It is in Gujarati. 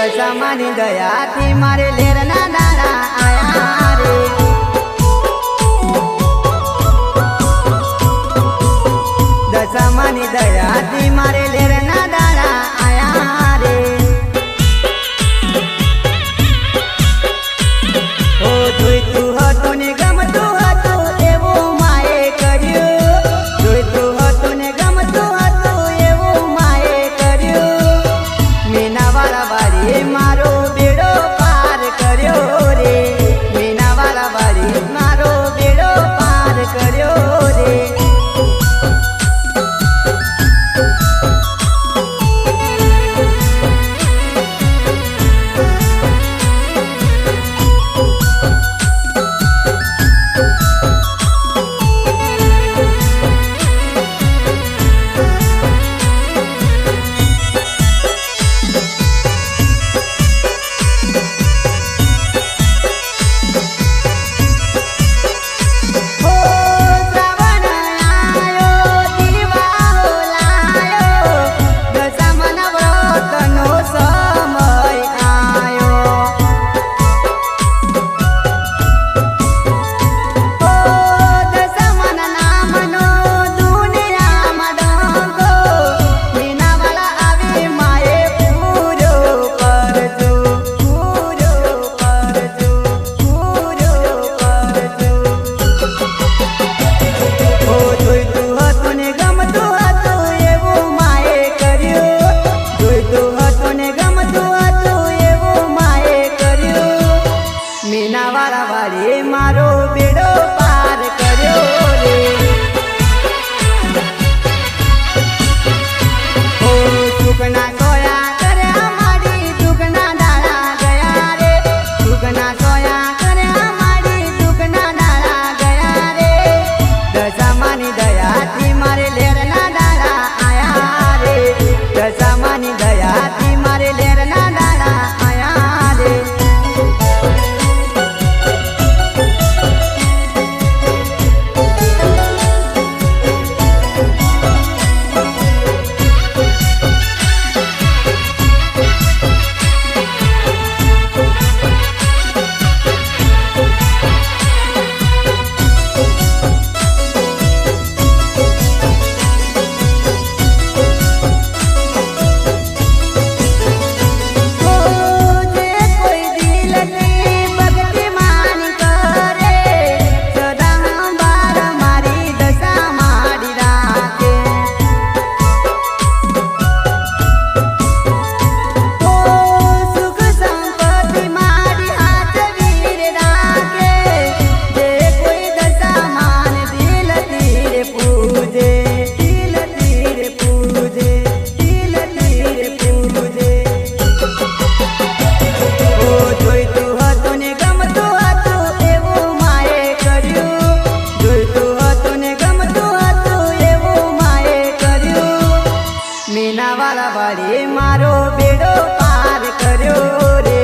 દશામાની દયાથી મારે લેરના દાણા આયા રે. દશામાની દયાથી મારે લેરના દાણા આયા રે. ઓ ધોઈ વળી મારો બેડો પાર કર્યો રે.